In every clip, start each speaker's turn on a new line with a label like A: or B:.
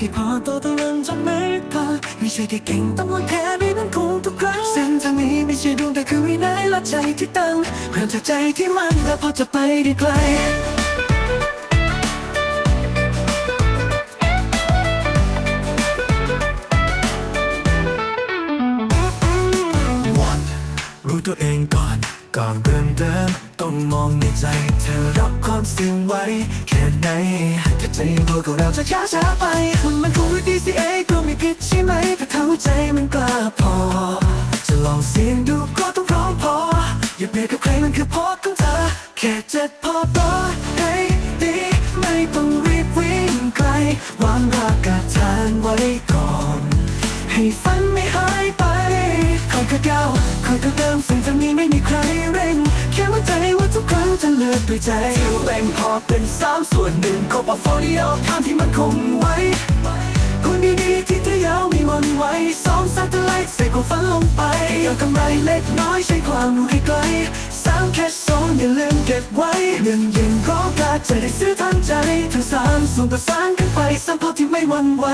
A: ให้พอโตต้องเริ่มจนไม่พอไม่ใช่แค่เก่งต้องวางแผนให้มันคงทุกครั้งเส้นทางนี้ไม่ใช่ดวงแต่คือวินัยและใจที่ตั้งเพื่อจากใจที่มันและพอจะไปได้ไกลรู้ตัวเองก่อน ก่อนเริ่มเดินต้องมองในใจ เธอรับความเสี่ยงไว้แค่ไหนถ้าใจรู้ก็เราจะช้าช้าไปมันคงรู้ดีสิเอก็ไม่ผิดใช่ไหมถ้าเท่าใจมันกล้าพอ จะลองเสี่ยงดูก็ต้องพร้อมพอ อย่าเบียดกับใครมันคือพอของเธอ แค่เจ็ดพอต่อให้ดีไม่ต้องรีบวิ่งไกลวางรากฐานไว้ก่อน ให้ฝันไม่หายไปค่อยๆก้าวค่อเดิมสิ่งจะมีไม่มีใครเร่ง แค่ว่าใจว่าทุกครั้งจะเลือกด้วยใจที่แบ่งพอเป็นสามส่วนหนึ่งของพอร์ตโฟลิโอทางที่มันคงไว้คนดีๆที่เธอยาวมีมันไว้สองสัตว์ไลท์ใส่ความฝันลงไปเอากำไรเล็กน้อยใช้ความรู้ให้ไกลสามแค่สองอย่าลืมเก็บไว้เงินเย็นร้องกาจะได้ซื้อทันใจทั้งสามส่วนประสานกันไปสามพอที่ไม่วันไหว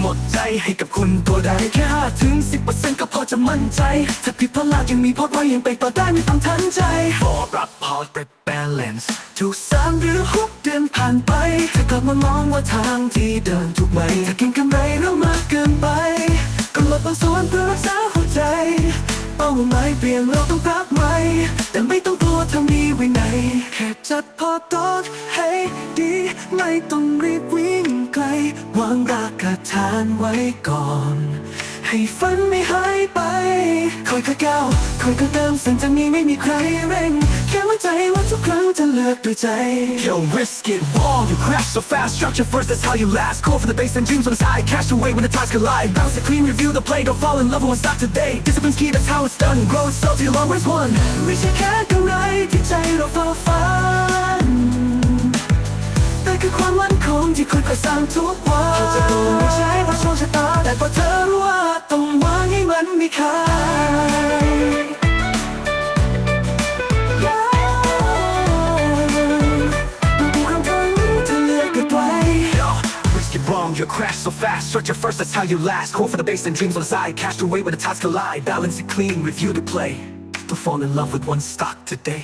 A: หมดใจให้กับคุณตัวใดแค่ห้าถึงสิบเปอร์เซ็นต์ก็พอจะมั่นใจ ถ้าผิดพลาดยังมีพอดไว้ยังไปต่อได้ไม่ต้องทันใจบอรับพอร์ตเป็น balance ทุกสามหรือหกเดือนผ่านไปถ้ากลับมามองว่าทางที่เดินถูกไหมถ้ากินกำไรเรามากเกินไปก็ลดบางส่วนเพื่อรักษาหัวใจ เป้าหมายเปลี่ยนเราต้องปรับใหม่แต่ไม่ต้อง วางรากฐานไว้ก่อน ให้ฝันไม่หายไป ค่อยๆก้าวค่อยๆเติมเส้นจะมีไม่มีใครเร่ง แค่ว่าใจว่าทุกครั้งจะเลือกด้วยใจ
B: Yo, risk it all. You crash so fast. Structure first, that's how you last. Call for the base and dreams on the side. Cash away when the tides collide. Bounce it clean, review the play. Don't fall in love with one stop today. Discipline's key, that's how it's done. Grow it slow till your long race won.
A: ไม่ใช่แค่กำไรที่ใจเราเฝ้าฝัน คงที่ค่อยๆสร้างทุกวันเธอจะรู้ไม่ใช่เพราะโชคชะตา แต่เพราะเธอรู้ว่าต้องวางให้มันมีค่าทุกครั้งครั้งเธอเลือกเก็บไว้
B: Yo, risk it wrong. You crash so fast. Structure first, that's how you last. Call for the base and dreams on the side. Cash away when the tides collide. Balance it clean, review the play. Don't fall in love with one stock today.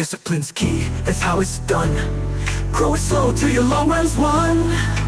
B: Discipline's key, that's how it's done.
A: Grow slow till your long runs won